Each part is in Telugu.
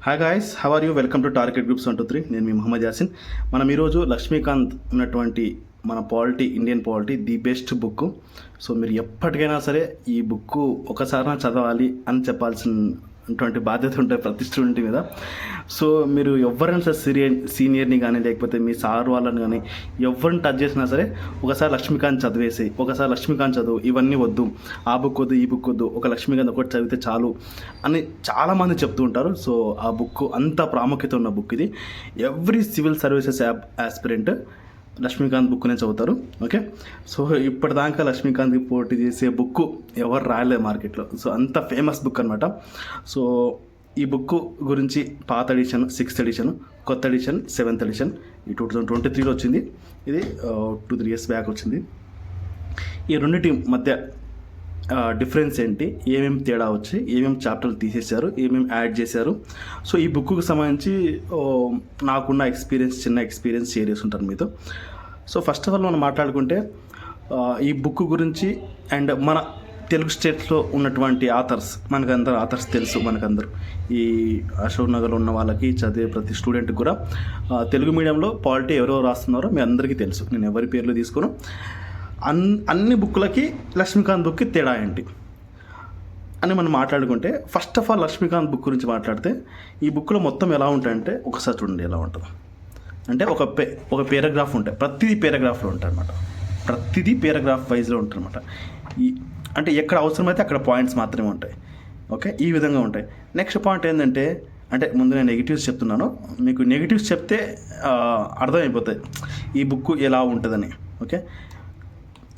Hi guys how are you welcome to target groups one two three నేను మీ మహమ్మద్ యాసిన్ మనం ఈరోజు లక్ష్మీకాంత్ ఉన్నటువంటి మన polity Indian polity the best book so మీరు ఎప్పటికైనా సరే ఈ బుక్ ఒకసారి చదవాలి అని చెప్పాల్సిన అటువంటి బాధ్యత ఉంటుంది ప్రతి స్టూడెంట్ మీద సో మీరు ఎవరైనా సరే సీనియర్ సీనియర్ని కానీ లేకపోతే మీ సార్ వాళ్ళని కానీ ఎవరిని టచ్ చేసినా సరే ఒకసారి లక్ష్మీకాంత్ చదివేసి ఒకసారి లక్ష్మీకాంత్ చదువు ఇవన్నీ వద్దు. ఆ బుక్ వద్దు ఈ బుక్ వద్దు ఒక లక్ష్మీకాంత్ ఒకటి చదివితే చాలు అని చాలామంది చెప్తూ ఉంటారు. సో ఆ బుక్ అంత ప్రాముఖ్యత ఉన్న బుక్ ఇది. Every civil services app aspirant Laxmikanth బుక్నే చదువుతారు ఓకే? సో ఇప్పటిదాకా లక్ష్మీకాంత్ పోటీ చేసే బుక్ ఎవరు రాయలేదు మార్కెట్లో. సో అంత ఫేమస్ బుక్ అనమాట సో ఈ బుక్ గురించి పాత ఎడిషన్ సిక్స్త్ ఎడిషన్ కొత్త ఎడిషన్ సెవెంత్ ఎడిషన్ ఈ టూ థౌజండ్ ట్వంటీ త్రీలో వచ్చింది. ఇది టూ త్రీ ఇయర్స్ బ్యాక్ వచ్చింది. ఈ రెండింటి మధ్య డిఫరెన్స్ ఏంటి? ఏమేమి తేడా వచ్చి ఏమేమి చాప్టర్లు తీసేశారు? ఏమేమి యాడ్ చేశారు? సో ఈ బుక్కు సంబంధించి నాకున్న ఎక్స్పీరియన్స్ చిన్న ఎక్స్పీరియన్స్ షేర్ చేసుకుంటాను మీతో. సో ఫస్ట్ ఆఫ్ ఆల్ మనం మాట్లాడుకుంటే ఈ బుక్ గురించి అండ్ మన తెలుగు స్టేట్స్లో ఉన్నటువంటి ఆథర్స్ మనకందరు ఆథర్స్ తెలుసు మనకందరూ. ఈ అశోక్ నగర్లో ఉన్న వాళ్ళకి చదివే ప్రతి స్టూడెంట్కి కూడా తెలుగు మీడియంలో పాలిటీ ఎవరెవరు రాస్తున్నారో మీ అందరికీ తెలుసు. నేను ఎవరి పేర్లు తీసుకోను. అన్ అన్ని బుక్లకి లక్ష్మీకాంత్ బుక్కి తేడా ఏంటి? అని మనం మాట్లాడుకుంటే first of all Laxmikanth book గురించి మాట్లాడితే ఈ బుక్లో మొత్తం ఎలా ఉంటాయంటే ఒకసారి చూడండి ఎలా ఉంటుంది. అంటే ఒక పే ఒక పేరాగ్రాఫ్ ఉంటాయి. ప్రతిదీ పేరాగ్రాఫ్లో ఉంటాయి అనమాట ప్రతిదీ పేరాగ్రాఫ్ వైజ్లో ఉంటుంది అనమాట ఈ అంటే ఎక్కడ అవసరమైతే అక్కడ పాయింట్స్ మాత్రమే ఉంటాయి. ఓకే? ఈ విధంగా ఉంటాయి. నెక్స్ట్ పాయింట్ ఏంటంటే అంటే ముందు నేను నెగిటివ్స్ చెప్తున్నాను. మీకు నెగిటివ్స్ చెప్తే అర్థమైపోతాయి. ఈ బుక్ ఎలా ఉంటుందని. ఓకే?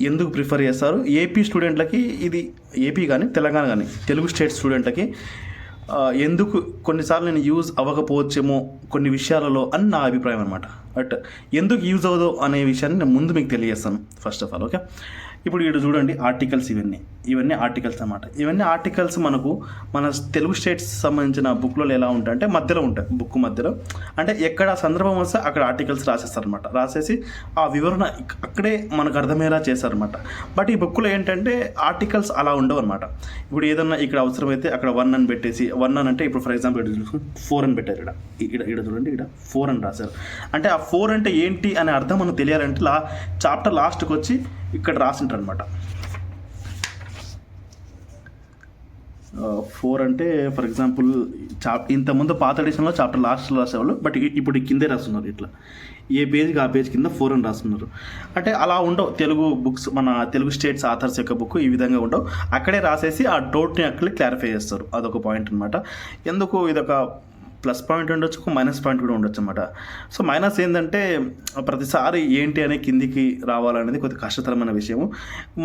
ఎందుకు ప్రిఫర్ చేస్తారు? ఏపీ స్టూడెంట్లకి ఇది ఏపీ కానీ తెలంగాణ కానీ తెలుగు స్టేట్ స్టూడెంట్లకి ఎందుకు కొన్నిసార్లు నేను యూజ్ అవ్వకపోవచ్చేమో కొన్ని విషయాలలో అని నా అభిప్రాయం అనమాట బట్ ఎందుకు యూజ్ అవ్వదు అనే విషయాన్ని నేను ముందు మీకు తెలియజేస్తాను ఫస్ట్ ఆఫ్ ఆల్ ఓకే ఇప్పుడు ఇక్కడ చూడండి ఆర్టికల్స్ ఇవన్నీ. ఇవన్నీ ఆర్టికల్స్ అనమాట ఇవన్నీ ఆర్టికల్స్ మనకు మన తెలుగు స్టేట్స్ సంబంధించిన బుక్లో ఎలా ఉంటాయి అంటే మధ్యలో ఉంటాయి. బుక్ మధ్యలో. అంటే ఎక్కడ సందర్భం వస్తే అక్కడ ఆర్టికల్స్ రాసేస్తారనమాట రాసేసి ఆ వివరణ అక్కడే మనకు అర్థమయ్యేలా చేస్తారనమాట బట్ ఈ బుక్లో ఏంటంటే ఆర్టికల్స్ అలా ఉండవు అనమాట ఇప్పుడు ఏదన్నా ఇక్కడ అవసరమైతే అక్కడ వన్ అని పెట్టేసి వన్ అని అంటే ఇప్పుడు ఫర్ ఎగ్జాంపుల్ ఇక్కడ ఫోర్ అని పెట్టారు ఇక్కడ. ఇక్కడ ఇక్కడ చూడండి ఇక్కడ ఫోర్ అని రాశారు. అంటే ఆ ఫోర్ అంటే ఏంటి అనే అర్థం మనకు తెలియాలంటే లా చాప్టర్ లాస్ట్కి వచ్చి ఇక్కడ రాసింటారు అనమాట ఫోర్ అంటే ఫర్ ఎగ్జాంపుల్ చాప్ ఇంతకుముందు పాత ఎడిషన్లో చాప్టర్ లాస్ట్లో రాసేవాళ్ళు బట్ ఇప్పుడు కిందే రాస్తున్నారు ఇట్లా. ఏ పేజ్కి ఆ పేజ్ కింద ఫోర్ అని రాస్తున్నారు. అంటే అలా ఉండవు. తెలుగు బుక్స్ మన తెలుగు స్టేట్స్ ఆథర్స్ యొక్క బుక్ ఈ విధంగా ఉండవు. అక్కడే రాసేసి ఆ డౌట్ని అక్కడే క్లారిఫై చేస్తారు. అదొక పాయింట్ అనమాట ఎందుకు ఇదొక ప్లస్ పాయింట్ ఉండొచ్చు ఒక మైనస్ పాయింట్ కూడా ఉండొచ్చు అనమాట సో మైనస్ ఏంటంటే ప్రతిసారి ఏంటి అనే కిందికి రావాలనేది కొద్దిగా కష్టతరమైన విషయము.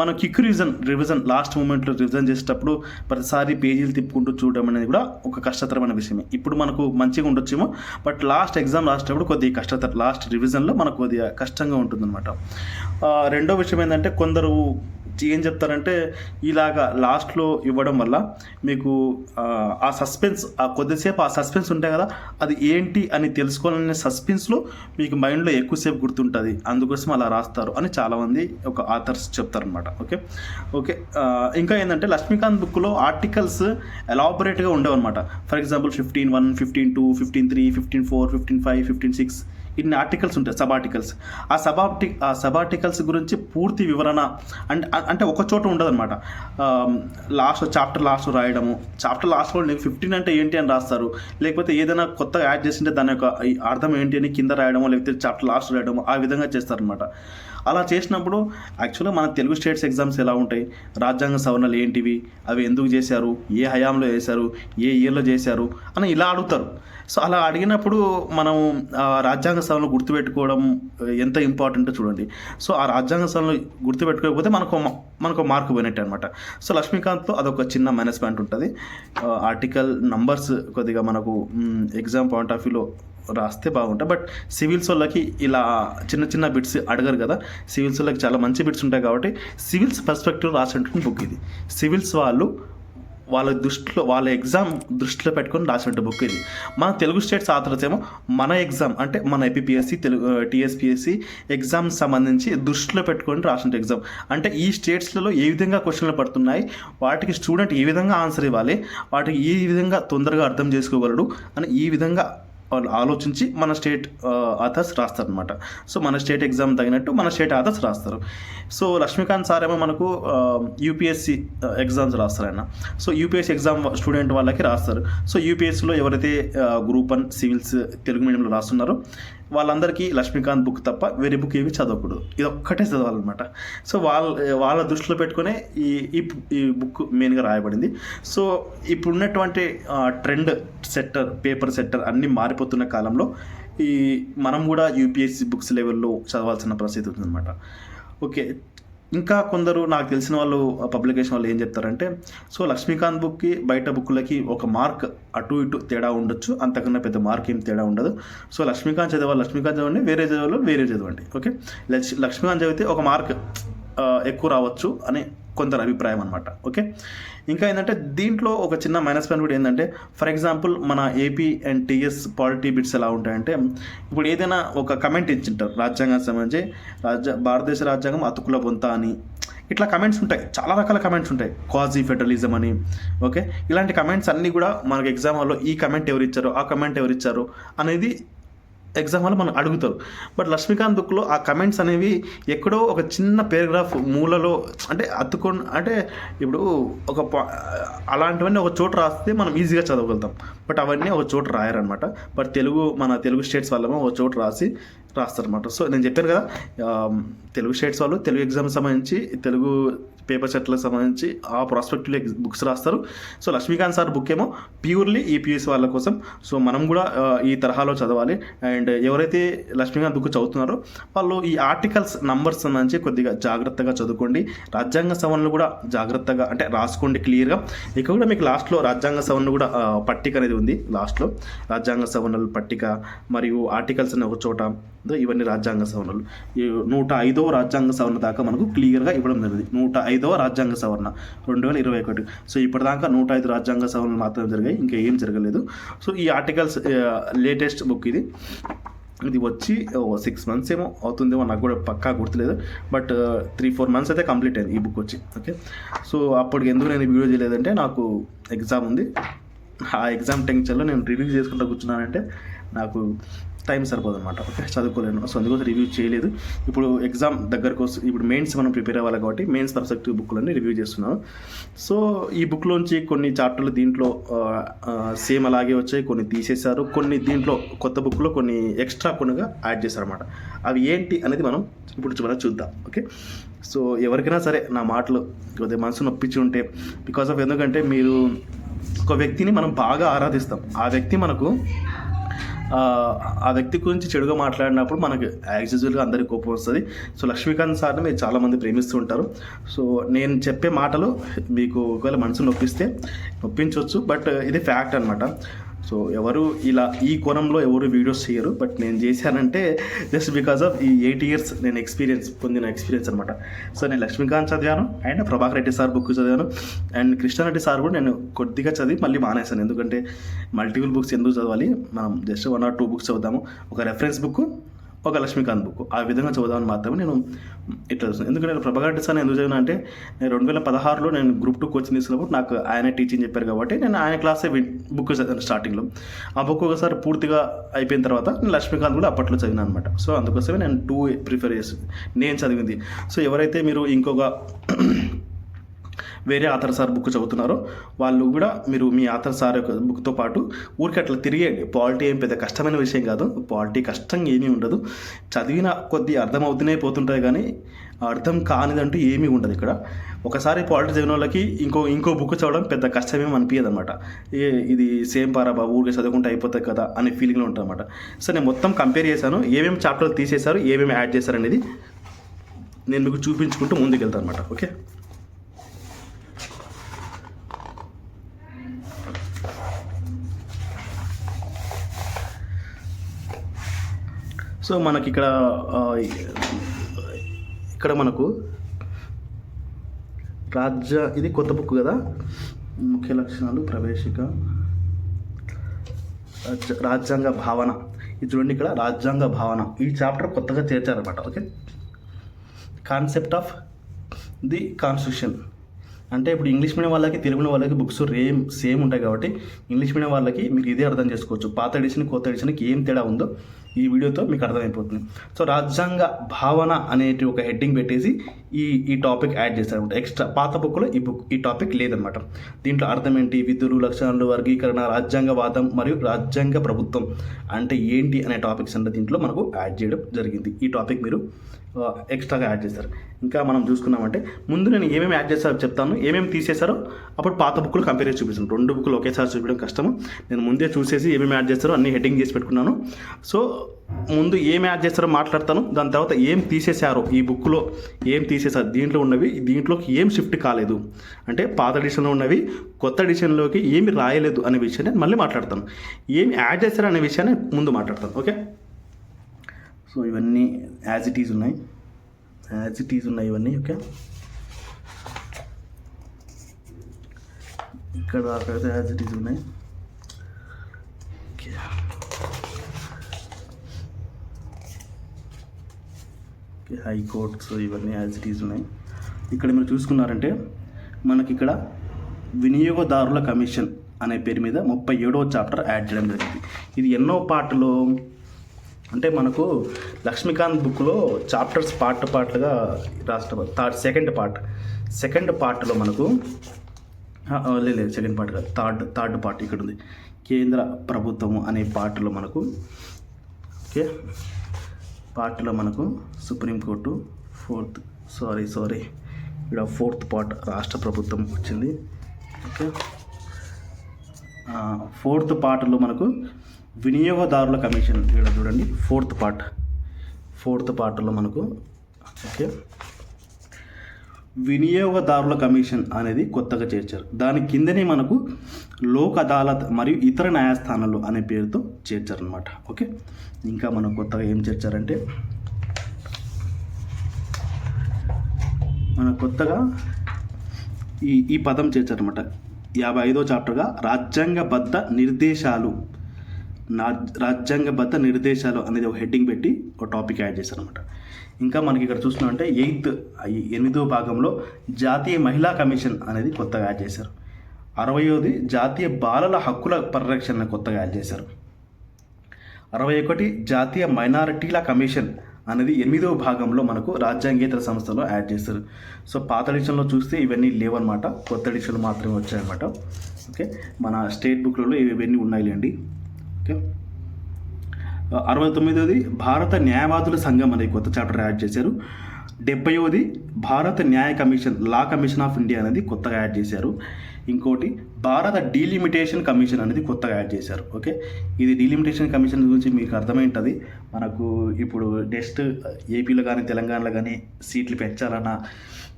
మనం కిక్ రివిజన్ రివిజన్ లాస్ట్ మూమెంట్లో రివిజన్ చేసేటప్పుడు ప్రతిసారి పేజీలు తిప్పుకుంటూ చూడడం అనేది కూడా ఒక కష్టతరమైన విషయమే. ఇప్పుడు మనకు మంచిగా ఉండొచ్చేమో బట్ లాస్ట్ ఎగ్జామ్ రాసేటప్పుడు కొద్దిగా కష్టతర లాస్ట్ రివిజన్లో మనకు కొద్దిగా కష్టంగా ఉంటుందన్నమాట. రెండో విషయం ఏంటంటే కొందరు ఏం చెప్తారంటే ఇలాగా లాస్ట్లో ఇవ్వడం వల్ల మీకు ఆ, సస్పెన్స్ ఆ కొద్దిసేపు ఆ సస్పెన్స్ ఉంటాయి కదా అది ఏంటి అని తెలుసుకోవాలనే సస్పెన్స్లో మీకు మైండ్లో ఎక్కువసేపు గుర్తుంటుంది. అందుకోసం అలా రాస్తారు అని చాలామంది ఒక ఆథర్స్ చెప్తారనమాట ఓకే? ఓకే ఇంకా ఏంటంటే లక్ష్మీకాంత్ బుక్లో ఆర్టికల్స్ ఎలాబొరేట్గా ఉండవు అనమాట for example fifteen one fifteen two fifteen three fifteen four fifteen five fifteen six ఇన్ని ఆర్టికల్స్ ఉంటాయి సబ్ ఆర్టికల్స్ ఆ సబ్ ఆర్టి ఆ సబ్ ఆర్టికల్స్ గురించి పూర్తి వివరణ అంటే అంటే ఒక చోట ఉండదు అనమాట లాస్ట్ చాప్టర్ లాస్ట్ రాయడము. చాప్టర్ లాస్ట్లో నీకు ఫిఫ్టీన్ అంటే ఏంటి అని రాస్తారు. లేకపోతే ఏదైనా కొత్తగా యాడ్ చేసింటే దాని యొక్క అర్థం ఏంటి అని కింద రాయడమో లేకపోతే చాప్టర్ లాస్ట్ రాయడమో ఆ విధంగా చేస్తారనమాట అలా చేసినప్పుడు యాక్చువల్గా మన తెలుగు స్టేట్స్ ఎగ్జామ్స్ ఎలా ఉంటాయి? రాజ్యాంగ సవరణలు ఏంటివి? అవి ఎందుకు చేశారు? ఏ హయాంలో చేశారు ఏ ఇయర్లో చేశారు? అని ఇలా అడుగుతారు. సో అలా అడిగినప్పుడు మనం ఆ రాజ్యాంగ సభలో గుర్తుపెట్టుకోవడం ఎంత ఇంపార్టెంటో చూడండి. సో ఆ రాజ్యాంగ సభలో గుర్తుపెట్టుకోకపోతే మనకు మనకు మార్కు పోయినట్టు అనమాట సో లక్ష్మీకాంత్లో అదొక చిన్న మైనస్ పాయింట్ ఉంటుంది ఆర్టికల్ నంబర్స్ కొద్దిగా మనకు ఎగ్జామ్ పాయింట్ ఆఫ్ వ్యూలో రాస్తే బాగుంటాయి బట్ సివిల్స్ వాళ్ళకి ఇలా చిన్న చిన్న బిట్స్ అడగరు కదా. సివిల్స్ వాళ్ళకి చాలా మంచి బిట్స్ ఉంటాయి కాబట్టి సివిల్స్ పర్స్పెక్టివ్ రాసినటువంటి బుక్ ఇది. సివిల్స్ వాళ్ళు వాళ్ళ దృష్టిలో వాళ్ళ ఎగ్జామ్ దృష్టిలో పెట్టుకొని రాసినట్టు బుక్ ఇది. మన తెలుగు స్టేట్స్ ఆథర్స్ ఏమో మన ఎగ్జామ్ అంటే మన ఏపీఎస్సి తెలుగు టీఎస్పిఎస్సి ఎగ్జామ్ సంబంధించి దృష్టిలో పెట్టుకొని రాసిన ఎగ్జామ్ అంటే ఈ స్టేట్స్లలో ఏ విధంగా క్వశ్చన్లు పడుతున్నాయి వాటికి స్టూడెంట్ ఏ విధంగా ఆన్సర్ ఇవ్వాలి వాటికి ఏ విధంగా తొందరగా అర్థం చేసుకోగలడు అని ఈ విధంగా వాళ్ళు ఆలోచించి మన స్టేట్ ఆథర్స్ రాస్తారనమాట సో మన స్టేట్ ఎగ్జామ్ తగినట్టు మన స్టేట్ ఆథర్స్ రాస్తారు. సో లక్ష్మీకాంత్ సార్ ఏమో మనకు యూపీఎస్సి ఎగ్జామ్స్ రాస్తారు ఆయన సో యూపీఎస్సి ఎగ్జామ్ స్టూడెంట్ వాళ్ళకి రాస్తారు. సో యూపీఎస్సిలో ఎవరైతే గ్రూప్ వన్ సివిల్స్ తెలుగు మీడియంలో రాస్తున్నారో వాళ్ళందరికీ లక్ష్మీకాంత్ బుక్ తప్ప వేరే బుక్ ఏమి చదవకూడదు. ఇది ఒక్కటే చదవాలన్నమాట. సో వాళ్ళ వాళ్ళ దృష్టిలో పెట్టుకునే ఈ ఈ ఈ బుక్ మెయిన్గా రాయబడింది. సో ఇప్పుడున్నటువంటి ట్రెండ్ సెట్టర్ పేపర్ సెట్టర్ అన్నీ మారిపోతున్న కాలంలో ఈ మనం కూడా యూపీఎస్సీ బుక్స్ లెవెల్లో చదవాల్సిన పరిస్థితి ఉందన్నమాట. ఓకే ఇంకా కొందరు నాకు తెలిసిన వాళ్ళు పబ్లికేషన్ వాళ్ళు ఏం చెప్తారంటే సో లక్ష్మీకాంత్ బుక్కి బయట బుక్లకి ఒక మార్క్ అటు ఇటు తేడా ఉండొచ్చు. అంతకన్నా పెద్ద మార్క్ ఏం తేడా ఉండదు. సో లక్ష్మీకాంత్ చదివాలి లక్ష్మీకాంత్ చదవండి వేరే చదవాలి వేరే చదవండి. ఓకే? లక్ష్మీకాంత్ చదివితే ఒక మార్క్ ఎక్కువ రావచ్చు అని కొందరు అభిప్రాయం అనమాట ఓకే? ఇంకా ఏంటంటే దీంట్లో ఒక చిన్న మైనస్ పాయింట్ కూడా ఏంటంటే ఫర్ ఎగ్జాంపుల్ మన AP and TS polity bits ఎలా ఉంటాయంటే ఇప్పుడు ఏదైనా ఒక కమెంట్ ఇచ్చింటారు రాజ్యాంగం సంబంధించి రాజ్య భారతదేశ రాజ్యాంగం అతుకుల బొంత అని. ఇట్లా కమెంట్స్ ఉంటాయి చాలా రకాల కమెంట్స్ ఉంటాయి క్వాజీ ఫెడరలిజం అని ఓకే? ఇలాంటి కమెంట్స్ అన్నీ కూడా మనకి ఎగ్జామ్ ఈ కమెంట్ ఎవరు ఇచ్చారో ఆ కమెంట్ ఎవరు ఇచ్చారో అనేది ఎగ్జామ్ వల్ల మనం అడుగుతారు. బట్ లక్ష్మీకాంత్ బుక్లో ఆ కమెంట్స్ అనేవి ఎక్కడో ఒక చిన్న పేరాగ్రాఫ్ మూలలో అంటే అత్తుకొని అంటే ఇప్పుడు ఒక అలాంటివన్నీ ఒక చోట రాస్తే మనం ఈజీగా చదవగలుగుతాం. బట్ అవన్నీ ఒక చోట రాయరనమాట బట్ తెలుగు మన తెలుగు స్టేట్స్ వాళ్ళేమో ఒక చోట రాసి రాస్తారనమాట సో నేను చెప్పాను కదా తెలుగు స్టేట్స్ వాళ్ళు తెలుగు ఎగ్జామ్ సంబంధించి తెలుగు పేపర్ సెట్లకు సంబంధించి ఆ ప్రాస్పెక్టివ్లో బుక్స్ రాస్తారు. సో లక్ష్మీకాంత్ సార్ బుక్ ఏమో ప్యూర్లీ ఈపీఎస్ వాళ్ళ కోసం. సో మనం కూడా ఈ తరహాలో చదవాలి. అండ్ ఎవరైతే లక్ష్మీకాంత్ బుక్ చదువుతున్నారో వాళ్ళు ఈ ఆర్టికల్స్ నంబర్స్ సంబంధించి కొద్దిగా జాగ్రత్తగా చదువుకోండి. రాజ్యాంగ సవరణలు కూడా జాగ్రత్తగా అంటే రాసుకోండి క్లియర్గా. ఇక కూడా మీకు లాస్ట్లో రాజ్యాంగ సవరణ కూడా పట్టిక అనేది ఉంది. లాస్ట్లో రాజ్యాంగ సవరణలు పట్టిక మరియు ఆర్టికల్స్ అనే ఒక చోట ఇవన్నీ రాజ్యాంగ సవరణలు. నూట ఐదవ రాజ్యాంగ సవరణ దాకా మనకు క్లియర్గా ఇవ్వడం జరిగింది. నూట ఐదవ రాజ్యాంగ సవరణ రెండు వేల ఇరవై ఒకటి. సో ఇప్పటిదాకా నూట ఐదు రాజ్యాంగ సవరణలు మాత్రమే జరిగాయి. ఇంకా ఏం జరగలేదు. సో ఈ ఆర్టికల్స్ లేటెస్ట్ బుక్ ఇది. ఇది వచ్చి సిక్స్ మంత్స్ ఏమో అవుతుందేమో నాకు కూడా పక్కా గుర్తులేదు. బట్ త్రీ ఫోర్ మంత్స్ అయితే కంప్లీట్ అయింది ఈ బుక్ వచ్చి. ఓకే? సో అప్పటికి ఎందుకు నేను వీడియో చేయలేదంటే నాకు ఎగ్జామ్ ఉంది. ఆ ఎగ్జామ్ టెన్షన్లో నేను రివ్యూ చేసుకుంటూ కూర్చున్నానంటే నాకు టైం సరిపోదు అనమాట ఓకే చదువుకోలేను. సో అందుకోసం రివ్యూ చేయలేదు. ఇప్పుడు ఎగ్జామ్ దగ్గరకు వస్తు ఇప్పుడు మెయిన్స్ మనం ప్రిపేర్ అవ్వాలి కాబట్టి మెయిన్స్ పర్సెక్టివ్ బుక్లన్నీ రివ్యూ చేస్తున్నాను. సో ఈ బుక్లోంచి కొన్ని చాప్టర్లు దీంట్లో సేమ్ అలాగే వచ్చాయి. కొన్ని తీసేశారు. కొన్ని దీంట్లో కొత్త బుక్లో కొన్ని ఎక్స్ట్రా కొన్నిగా యాడ్ చేశారన్నమాట. అవి ఏంటి అనేది మనం ఇప్పుడు మనం చూద్దాం. ఓకే? సో ఎవరికైనా సరే నా మాటలు కొద్దిగా మనసు నొప్పించి ఉంటే బికాస్ ఆఫ్ ఎందుకంటే మీరు ఒక వ్యక్తిని మనం బాగా ఆరాధిస్తాం. ఆ వ్యక్తి మనకు ఆ వ్యక్తి గురించి చెడుగా మాట్లాడినప్పుడు మనకు యాజ్ యూజువల్గా అందరికీ కోపం వస్తుంది. సో లక్ష్మీకాంత్ సార్ని మీరు చాలామంది ప్రేమిస్తూ ఉంటారు. సో నేను చెప్పే మాటలు మీకు ఒకవేళ మనసు నొప్పిస్తే నొప్పించవచ్చు బట్ ఇది ఫ్యాక్ట్ అనమాట సో ఎవరు ఇలా ఈ కోణంలో ఎవరు వీడియోస్ చేయరు బట్ నేను చేశానంటే జస్ట్ బికాస్ ఆఫ్ ఈ ఎయిట్ ఇయర్స్ నేను ఎక్స్పీరియన్స్ పొందిన ఎక్స్పీరియన్స్ అనమాట సో నేను లక్ష్మీకాంత్ చదివాను and Prabhakar Reddy sir book చదివాను అండ్ కృష్ణారెడ్డి సార్ కూడా నేను కొద్దిగా చదివి మళ్ళీ మానేశాను. ఎందుకంటే మల్టిపుల్ బుక్స్ ఎందుకు చదవాలి మనం just one or two books చదువుతాము. ఒక రెఫరెన్స్ బుక్ ఒక లక్ష్మీకాంత్ బుక్. ఆ విధంగా చదువుదామని మాత్రమే నేను ఇట్లా చూసాను ఎందుకంటే నేను ప్రభాకర్ రెడ్డి సార్ ఎందుకు చదివిన అంటే నేను రెండు వేల పదహారులో నేను గ్రూప్ టూ కోచింగ్ తీసుకున్నప్పుడు నాకు ఆయన టీచింగ్ చెప్పారు కాబట్టి నేను ఆయన క్లాసే బుక్ చదివాను స్టార్టింగ్లో ఆ బుక్ ఒకసారి పూర్తిగా అయిపోయిన తర్వాత నేను లక్ష్మీకాంత్ కూడా అప్పట్లో చదివిన అనమాట సో అందుకోసమే నేను టూ ప్రిఫర్ చేసి నేను చదివింది. సో ఎవరైతే మీరు ఇంకొక వేరే ఆథర్ సార్ బుక్ చదువుతున్నారో. వాళ్ళు కూడా మీరు మీ ఆథర్ సార్ యొక్క బుక్తో పాటు ఊరికి అట్లా తిరిగేయండి. పాలిటీ ఏం పెద్ద కష్టమైన విషయం కాదు. పాలిటీ కష్టంగా ఏమీ ఉండదు. చదివిన కొద్ది అర్థమవుతూనే పోతుంటాయి కానీ అర్థం కానిదంటూ ఏమీ ఉండదు ఇక్కడ. ఒకసారి పాలిటీ చదివిన వాళ్ళకి ఇంకో ఇంకో బుక్ చదవడం పెద్ద కష్టమేం అనిపించదు అనమాట ఏ ఇది సేమ్ పారా బాబు ఊరికే చదువుకుంటే అయిపోతుంది కదా అనే ఫీలింగ్లో ఉంటుంది అనమాట సో నేను మొత్తం కంపేర్ చేశాను. ఏమేమి చాప్టర్లు తీసేశారు ఏమేమి యాడ్ చేశారు అనేది నేను మీకు చూపించుకుంటూ ముందుకు వెళ్తాను అనమాట ఓకే? సో మనకి ఇక్కడ ఇక్కడ మనకు రాజ్య ఇది కొత్త బుక్ కదా? ముఖ్య లక్షణాలు ప్రవేశిక రాజ్య- రాజ్యాంగ భావన. ఇది చూడండి ఇక్కడ రాజ్యాంగ భావన. ఈ చాప్టర్ కొత్తగా చేర్చారనమాట okay? Concept of the constitution. అంటే ఇప్పుడు ఇంగ్లీష్ మీడియం వాళ్ళకి తెలుగు వాళ్ళకి బుక్స్ రేమ్ సేమ్ ఉంటాయి కాబట్టి ఇంగ్లీష్ మీడియం వాళ్ళకి మీరు ఇదే అర్థం చేసుకోవచ్చు. పాత ఎడిషన్ కొత్త ఎడిషన్కి ఏం తేడా ఉందో ఈ వీడియోతో మీకు అర్థమైపోతుంది. సో రాజ్యాంగ భావన అనేటి ఒక హెడ్డింగ్ పెట్టేసి ఈ ఈ టాపిక్ యాడ్ చేశారనమాట ఎక్స్ట్రా పాత బుక్లో ఈ బుక్ ఈ టాపిక్ లేదనమాట దీంట్లో అర్థం ఏంటి విధులు లక్షణాలు వర్గీకరణ రాజ్యాంగవాదం మరియు రాజ్యాంగ ప్రభుత్వం అంటే ఏంటి అనే టాపిక్స్ అంటే దీంట్లో మనకు యాడ్ చేయడం జరిగింది. ఈ టాపిక్ మీరు ఎక్స్ట్రాగా యాడ్ చేశారు. ఇంకా మనం చూసుకున్నామంటే ముందు నేను ఏమేమి యాడ్ చేస్తారో చెప్తాను. ఏమేమి తీసేశారో అప్పుడు పాత బుక్లు కంపేర్ చేసి చూపిస్తాను. రెండు బుక్లు ఒకేసారి చూపించడం కష్టము. నేను ముందే చూసేసి ఏమేమి యాడ్ చేస్తారో అన్ని హెడ్డింగ్ చేసి పెట్టుకున్నాను. సో ముందు ఏం యాడ్ చేస్తారో మాట్లాడతాను. దాని తర్వాత ఏం తీసేశారో ఈ బుక్లో ఏం తీసేశారు దీంట్లో ఉన్నవి దీంట్లోకి ఏం షిఫ్ట్ కాలేదు. అంటే పాత ఎడిషన్లో ఉన్నవి కొత్త ఎడిషన్లోకి ఏమి రాయలేదు అనే విషయాన్ని మళ్ళీ మాట్లాడతాను. ఏం యాడ్ చేశారు అనే విషయాన్ని ముందు మాట్లాడతాను. ఓకే? సో ఇవన్నీ యాజ్ ఇట్ ఈజ్ ఉన్నాయి. యాజ్ ఇట్ ఈజ్ ఉన్నాయి ఇవన్నీ ఓకే ఇక్కడ దాకా అయితే యాజ్ ఇట్ ఈజ్ ఉన్నాయి ఓకే ఓకే హైకోర్ట్స్ ఇవన్నీ యాజ్ ఇట్ ఈజ్ ఉన్నాయి. ఇక్కడ మీరు చూసుకున్నారంటే మనకి ఇక్కడ వినియోగదారుల కమిషన్ అనే పేరు మీద ముప్పై ఏడవ చాప్టర్ యాడ్ చేయడం జరిగింది. ఇది ఎన్నో పార్ట్లో అంటే మనకు లక్ష్మీకాంత్ బుక్లో చాప్టర్స్ పార్ట్ పార్ట్లుగా రాష్ట్ర థర్డ్ సెకండ్ పార్ట్. సెకండ్ పార్ట్లో మనకు లేదు సెకండ్ పార్ట్ కాదు థర్డ్ థర్డ్ పార్ట్ ఇక్కడ ఉంది కేంద్ర ప్రభుత్వం అనే పార్ట్లో మనకు ఓకే పార్ట్లో మనకు supreme court fourth sorry sorry ఇక్కడ ఫోర్త్ పార్ట్ రాష్ట్ర ప్రభుత్వం వచ్చింది. ఓకే ఫోర్త్ పార్ట్లో మనకు వినియోగదారుల కమిషన్ ఇక్కడ చూడండి ఫోర్త్ పార్ట్. ఫోర్త్ పార్ట్లో మనకు ఓకే. వినియోగదారుల కమిషన్ అనేది కొత్తగా చేర్చారు. దాని కిందనే మనకు లోక్ అదాలత్ మరియు ఇతర న్యాయస్థానాలు అనే పేరుతో చేర్చారనమాట ఓకే. ఇంకా మనం కొత్తగా ఏం చేర్చారంటే మన కొత్తగా ఈ ఈ పదం చేర్చారనమాట యాభై ఐదో చాప్టర్గా రాజ్యాంగబద్ధ నిర్దేశాలు నా రాజ్యాంగబద్ధ నిర్దేశాలు అనేది ఒక హెడ్డింగ్ పెట్టి ఒక టాపిక్ యాడ్ చేశారనమాట ఇంకా మనకి ఇక్కడ చూస్తున్నామంటే ఎయిత్ ఎనిమిదో భాగంలో జాతీయ మహిళా కమిషన్ అనేది కొత్తగా యాడ్ చేశారు. అరవయోది జాతీయ బాలల హక్కుల పరిరక్షణ కొత్తగా యాడ్ చేశారు. అరవై ఒకటి జాతీయ మైనారిటీల కమిషన్ అనేది ఎనిమిదవ భాగంలో మనకు రాజ్యాంగేతర సంస్థలో యాడ్ చేస్తారు సో పాత ఎడిషన్లో చూస్తే ఇవన్నీ లేవన్నమాట. కొత్త ఎడిషన్లు మాత్రమే వచ్చాయన్నమాట. ఓకే? మన స్టేట్ బుక్లలో ఇవన్నీ ఉన్నాయిలేండి. ఓకే. అరవై తొమ్మిదవది భారత న్యాయవాదుల సంఘం అనే కొత్త చాప్టర్ యాడ్ చేశారు. డెబ్బైవది భారత న్యాయ commission law commission of India అనేది కొత్తగా యాడ్ చేశారు. ఇంకోటి భారత డీలిమిటేషన్ కమిషన్ అనేది కొత్తగా యాడ్ చేశారు. ఓకే. ఇది డీలిమిటేషన్ కమిషన్ గురించి మీకు అర్థమైంటుంది. మనకు ఇప్పుడు నెక్స్ట్ ఏపీలో కానీ తెలంగాణలో కానీ సీట్లు పెంచాలన్నా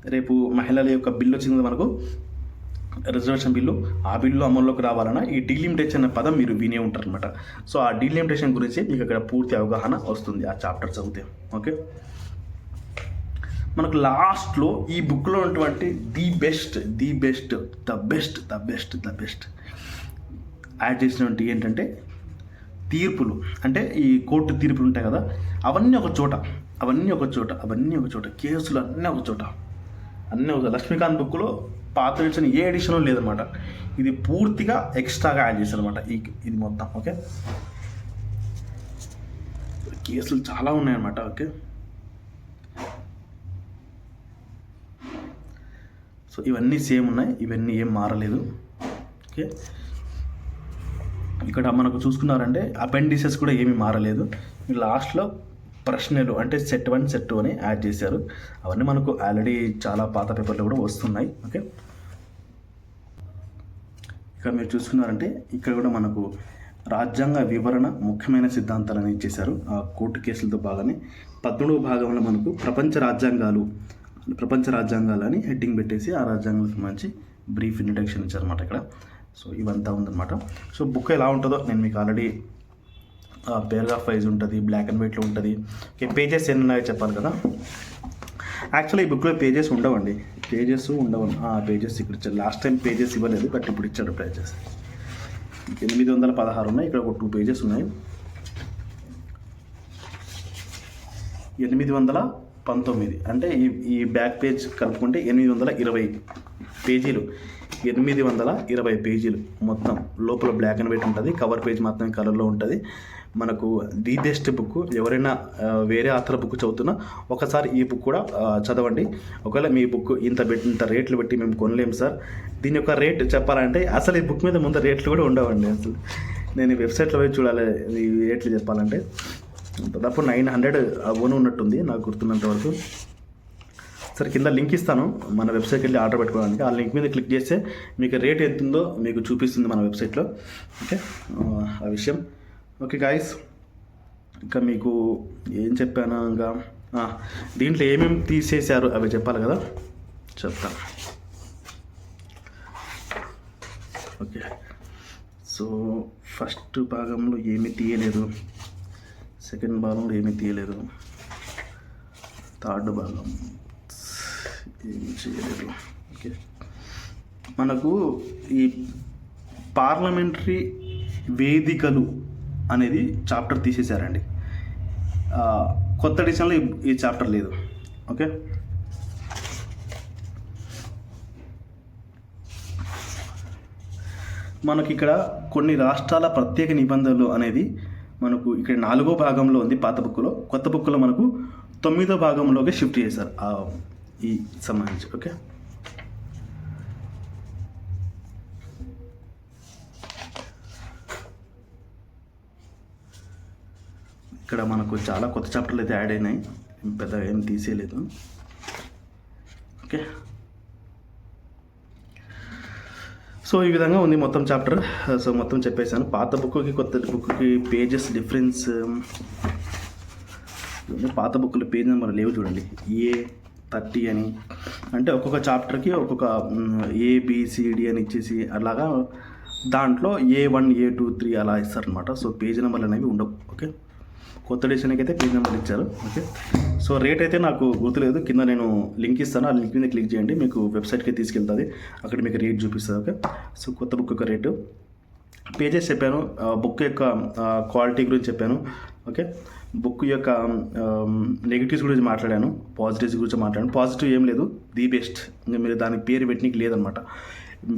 రేపు మహిళల యొక్క బిల్లు వచ్చింది మనకు రిజర్వేషన్ బిల్లు ఆ బిల్లు అమల్లోకి రావాలన్నా ఈ డీలిమిటేషన్ అనే పదం మీరు వినే ఉంటారు అనమాట సో ఆ డీలిమిటేషన్ గురించి మీకు అక్కడ పూర్తి అవగాహన వస్తుంది ఆ చాప్టర్ చదివితే. ఓకే మనకు లాస్ట్లో ఈ బుక్లో ఉన్నటువంటి the best the best the best the best the best add చేసినటువంటి ఏంటంటే తీర్పులు. అంటే ఈ కోర్టు తీర్పులు ఉంటాయి కదా అవన్నీ ఒక చోట అవన్నీ ఒక చోట అవన్నీ ఒక చోట కేసులు అన్నీ ఒక చోట. అన్నీ ఒక లక్ష్మీకాంత్ బుక్లో పాత వచ్చిన ఏ ఎడిషన్ లేదనమాట ఇది పూర్తిగా ఎక్స్ట్రాగా యాడ్ చేశారు అనమాట ఈ ఇది మొత్తం ఓకే? కేసులు చాలా ఉన్నాయన్నమాట ఓకే? సో ఇవన్నీ సేమ్ ఉన్నాయి. ఇవన్నీ ఏం మారలేదు. ఓకే? ఇక్కడ మనకు చూసుకున్నారంటే అపెండిసెస్ కూడా ఏమీ మారలేదు. లాస్ట్లో ప్రశ్నలు అంటే సెట్ వన్ సెట్ టూ అని యాడ్ చేశారు. అవన్నీ మనకు ఆల్రెడీ చాలా పాత పేపర్లు కూడా వస్తున్నాయి ఓకే? ఇక్కడ మీరు చూసుకున్నారంటే ఇక్కడ కూడా మనకు రాజ్యాంగ వివరణ ముఖ్యమైన సిద్ధాంతాలని ఇచ్చేశారు. ఆ కోర్టు కేసులతో బాగానే పద్మూడవ భాగంలో మనకు ప్రపంచ రాజ్యాంగాలు ప్రపంచ రాజ్యాంగాలు అని హెడ్డింగ్ పెట్టేసి ఆ రాజ్యాంగాలకు సంబంధించి బ్రీఫ్ ఇంట్రడక్షన్ ఇచ్చారన్నమాట ఇక్కడ. సో ఇవంతా ఉందన్నమాట. సో బుక్ ఎలా ఉంటుందో నేను మీకు ఆల్రెడీ పేరాగ్రాఫ్ వైజ్ ఉంటుంది బ్లాక్ అండ్ వైట్లో ఉంటుంది. ఓకే పేజెస్ ఎన్ని ఉన్నాయో చెప్పాలి కదా. యాక్చువల్లీ ఈ బుక్లో పేజెస్ ఉండవండి. పేజెస్ ఉండవు ఆ పేజెస్ ఇక్కడ ఇచ్చారు. లాస్ట్ టైం పేజెస్ ఇవ్వలేదు బట్ ఇప్పుడు ఇచ్చాడు పేజెస్ ఎనిమిది వందల పదహారు ఉన్నాయి. ఇక్కడ ఒక టూ పేజెస్ ఉన్నాయి. ఎనిమిది వందల పంతొమ్మిది. అంటే ఈ ఈ బ్యాక్ పేజ్ కలుపుకుంటే ఎనిమిది వందల ఇరవై పేజీలు. ఎనిమిది వందల ఇరవై పేజీలు మొత్తం. లోపల బ్లాక్ అండ్ వైట్ ఉంటుంది. కవర్ పేజ్ మాత్రమే కలర్లో ఉంటుంది. మనకు ది బెస్ట్ బుక్ ఎవరైనా వేరే ఆథర్ బుక్ చదువుతున్నా ఒకసారి ఈ బుక్ కూడా చదవండి. ఒకవేళ మీ బుక్ ఇంత పెట్టి ఇంత రేట్లు పెట్టి మేము కొనలేము సార్. దీని యొక్క రేట్ చెప్పాలంటే అసలు ఈ బుక్ మీద ముందు రేట్లు కూడా ఉండవండి అసలు. నేను ఈ వెబ్సైట్లో పోయి చూడాలి ఈ రేట్లు చెప్పాలంటే. దాదాపు నైన్ హండ్రెడ్ ఓన్ ఉన్నట్టుంది నాకు గుర్తున్నంత వరకు. సరే కింద లింక్ ఇస్తాను. మన వెబ్సైట్కి వెళ్ళి ఆర్డర్ పెట్టుకోవడానికి. ఆ లింక్ మీద క్లిక్ చేస్తే మీకు రేట్ ఎంత ఉందో మీకు చూపిస్తుంది మన వెబ్సైట్లో. ఓకే? ఆ విషయం. ఓకే గాయస్ ఇంకా మీకు ఏం చెప్పాను ఇంకా? దీంట్లో ఏమేమి తీసేశారు? అవి చెప్పాలి కదా? చెప్తాను ఓకే సో ఫస్ట్ భాగంలో ఏమీ తీయలేదు. సెకండ్ భాగంలో ఏమీ తీయలేదు. థర్డ్ భాగం ఏమి చేయలేదు. ఓకే మనకు ఈ పార్లమెంటరీ వేదికలు అనేది చాప్టర్ తీసేశారండి. కొత్త ఎడిషన్లో ఈ- చాప్టర్ లేదు. ఓకే? మనకి ఇక్కడ కొన్ని రాష్ట్రాల ప్రత్యేక నిబంధనలు అనేది మనకు ఇక్కడ నాలుగో భాగంలో ఉంది పాత బుక్లో కొత్త బుక్లో మనకు తొమ్మిదో భాగంలోకి షిఫ్ట్ చేశారు. ఈ సంబంధించి. ఓకే? ఇక్కడ మనకు చాలా కొత్త చాప్టర్లు అయితే యాడ్ అయినాయి. పెద్దగా ఏం తీసేయలేదు. ఓకే. సో ఈ విధంగా ఉంది మొత్తం చాప్టర్. సో మొత్తం చెప్పేశాను. పాత బుక్కి కొత్త బుక్కి పేజెస్ డిఫరెన్స్. పాత బుక్లో పేజ్ నెంబర్ లేవు చూడండి. ఏ థర్టీ అని. అంటే ఒక్కొక్క చాప్టర్కి ఒక్కొక్క ఏబిసిడి అని ఇచ్చేసి అలాగా దాంట్లో A one A two three అలా ఇస్తారనమాట సో పేజ్ నెంబర్లు అనేవి ఉండవు. ఓకే. కొత్త ఎడిషన్కి అయితే పేజ్ నెంబర్ ఇచ్చారు. ఓకే సో రేట్ అయితే నాకు గుర్తులేదు. కింద నేను లింక్ ఇస్తాను. ఆ లింక్ మీద క్లిక్ చేయండి. మీకు వెబ్సైట్కి తీసుకెళ్తుంది. అక్కడ మీకు రేట్ చూపిస్తుంది. ఓకే సో కొత్త బుక్ యొక్క రేటు పేజెస్ చెప్పాను. బుక్ యొక్క క్వాలిటీ గురించి చెప్పాను. ఓకే బుక్ యొక్క నెగిటివ్స్ గురించి మాట్లాడాను. పాజిటివ్స్ గురించి మాట్లాడాను. పాజిటివ్ ఏం లేదు. ది బెస్ట్ ఇంకా మీరు దానికి పేరు పెట్టడానికి లేదనమాట.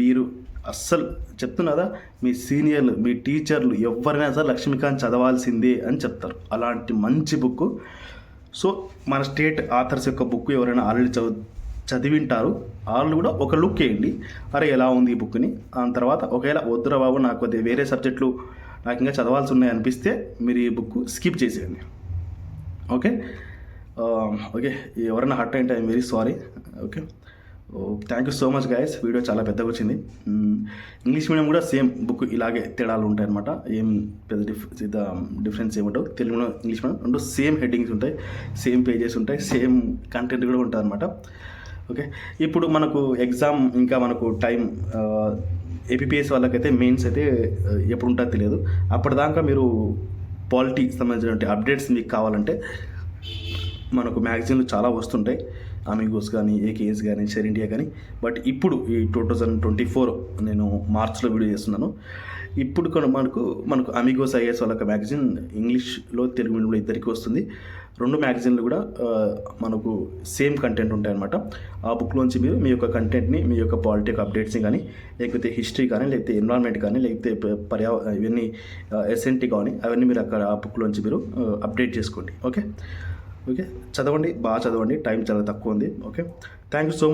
మీరు అస్సలు చెప్తున్నదా? మీ సీనియర్లు మీ టీచర్లు ఎవరైనా సరే లక్ష్మీకాంత్ చదవాల్సిందే అని చెప్తారు. అలాంటి మంచి బుక్ సో మన స్టేట్ ఆథర్స్ యొక్క బుక్ ఎవరైనా ఆల్రెడీ చదువు చదివింటారు. వాళ్ళు కూడా ఒక లుక్ వేయండి. అరే ఎలా ఉంది ఈ బుక్ని దాని తర్వాత ఒకవేళ వద్దురా బాబు నాకు అది వేరే సబ్జెక్టులు నాకు ఇంకా చదవాల్సి ఉన్నాయి అనిపిస్తే మీరు ఈ బుక్ స్కిప్ చేసేయండి. ఓకే? ఓకే. ఎవరైనా హట్ అంటే I'm very sorry. Okay? Thank you so much guys video చాలా పెద్దగా వచ్చింది. Hmm. ఇంగ్లీష్ మీడియం కూడా సేమ్ బుక్ ఇలాగే తేడాలు ఉంటాయి అనమాట ఏం పెద్ద డిఫ్ డిఫరెన్స్ ఏముంటావు తెలుగు ఇంగ్లీష్ మీడియం రెండు సేమ్ హెడ్డింగ్స్ ఉంటాయి. సేమ్ పేజెస్ ఉంటాయి. సేమ్ కంటెంట్ కూడా ఉంటుంది అనమాట ఓకే ఇప్పుడు మనకు ఎగ్జామ్ ఇంకా మనకు టైం ఏపీఎస్ uh, వాళ్ళకైతే మెయిన్స్ అయితే uh, ఎప్పుడు ఉంటుందో తెలియదు. అప్పటిదాకా మీరు పాలిటీ సంబంధించినటువంటి అప్డేట్స్ మీకు కావాలంటే మనకు మ్యాగజైన్లు చాలా వస్తుంటాయి. అమిగోస్ కానీ ఏకేఎస్ కానీ షేర్ ఇండియా కానీ బట్ ఇప్పుడు ఈ టూ థౌజండ్ ట్వంటీ ఫోర్ నేను మార్చ్లో వీడియో చేస్తున్నాను. ఇప్పుడు కూడా మనకు మనకు అమిగోస్ ఐఎస్ వాళ్ళ మ్యాగజైన్ ఇంగ్లీష్లో తెలుగు మీడియంలో ఇద్దరికి వస్తుంది. రెండు మ్యాగజైన్లు కూడా మనకు సేమ్ కంటెంట్ ఉంటాయన్నమాట. ఆ బుక్లోంచి మీరు మీ యొక్క కంటెంట్ని మీ యొక్క పాలిటిక్ అప్డేట్స్ని కానీ లేకపోతే హిస్టరీ కానీ లేకపోతే ఎన్విరాన్మెంట్ కానీ లేకపోతే పర్యావరణ ఇవన్నీ ఎస్ఎన్టీ కానీ అవన్నీ మీరు అక్కడ ఆ బుక్లోంచి మీరు అప్డేట్ చేసుకోండి. ఓకే? ఓకే? చదవండి బాగా చదవండి. టైం చాలా తక్కువ ఉంది. ఓకే? Thank you so